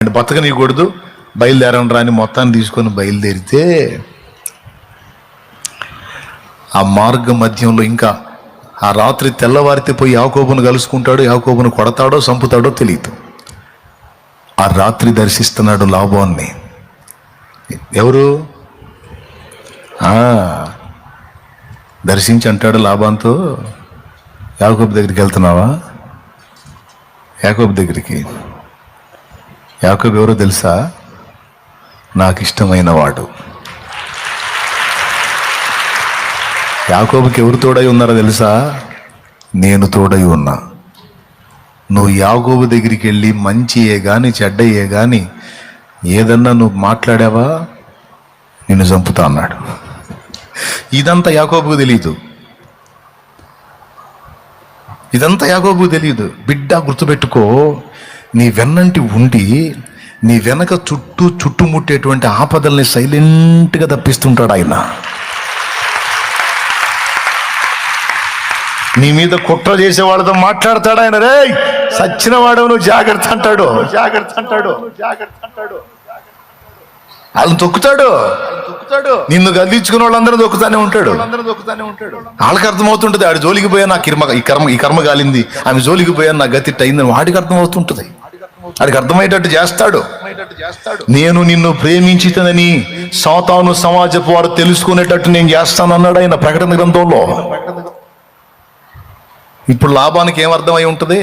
And బతకనీయకూడదు బయలుదేరండి రాని మొత్తాన్ని తీసుకొని బయలుదేరితే ఆ మార్గ మధ్యంలో ఇంకా ఆ రాత్రి తెల్లవారితే పోయి యాకోబును కలుసుకుంటాడో యాకోబును కొడతాడో చంపుతాడో తెలియదు ఆ రాత్రి దర్శిస్తున్నాడు లాభాన్ని. ఎవరు? దర్శించి అంటాడు లాభంతో. యాకోబు దగ్గరికి వెళ్తున్నావా? యాకోబు దగ్గరికి. యాకోబు ఎవరో తెలుసా? నాకు ఇష్టమైన వాడు. యాకోబుకి ఎవరు తోడై ఉన్నారో తెలుసా? నేను తోడై ఉన్నా. నువ్వు యాకోబు దగ్గరికి వెళ్ళి మంచియే కానీ చెడ్డయ్యే కానీ ఏదన్నా నువ్వు మాట్లాడావా? నిన్ను చంపుతా అన్నాడు. ఇదంతా యాకోబుకు తెలియదు ఇదంతా యాకోబుకు తెలియదు బిడ్డ గుర్తుపెట్టుకో. నీ వెన్నంటి ఉండి నీ వెనక చుట్టూ చుట్టుముట్టేటువంటి ఆపదల్ని సైలెంట్గా తప్పిస్తుంటాడు ఆయన. నీ మీద కుట్ర చేసే వాళ్ళతో మాట్లాడతాడు ఆయన. రే సచ్చిన వాడు నువ్వు జాగ్రత్త అంటాడు. జాగ్రత్త అంటాడు. జాగ్రత్త అంటాడు. వాళ్ళని తొక్కుతాడు. తొక్కుతాడు. నిన్ను గదిలించుకున్న వాళ్ళందరూ దొక్కుతానే ఉంటాడు. దొక్కుతానే ఉంటాడు. వాళ్ళకి అర్థమవుతుంటది ఆడి జోలికి పోయా నా కర్మ ఈ కర్మ ఈ కర్మ కాలింది ఆమె జోలికి పోయా నా గతి అయిందని వాడికి అర్థమవుతుంటది. అది అర్థమయ్యేటట్టు చేస్తాడు. నేను నిన్ను ప్రేమించితనని సాతాను సమాజపు వారు తెలుసుకునేటట్టు నేను చేస్తాను అన్నాడు ఆయన ప్రకటన గ్రంథంలో. ఇప్పుడు లాభానికి ఏమర్థమై ఉంటుంది?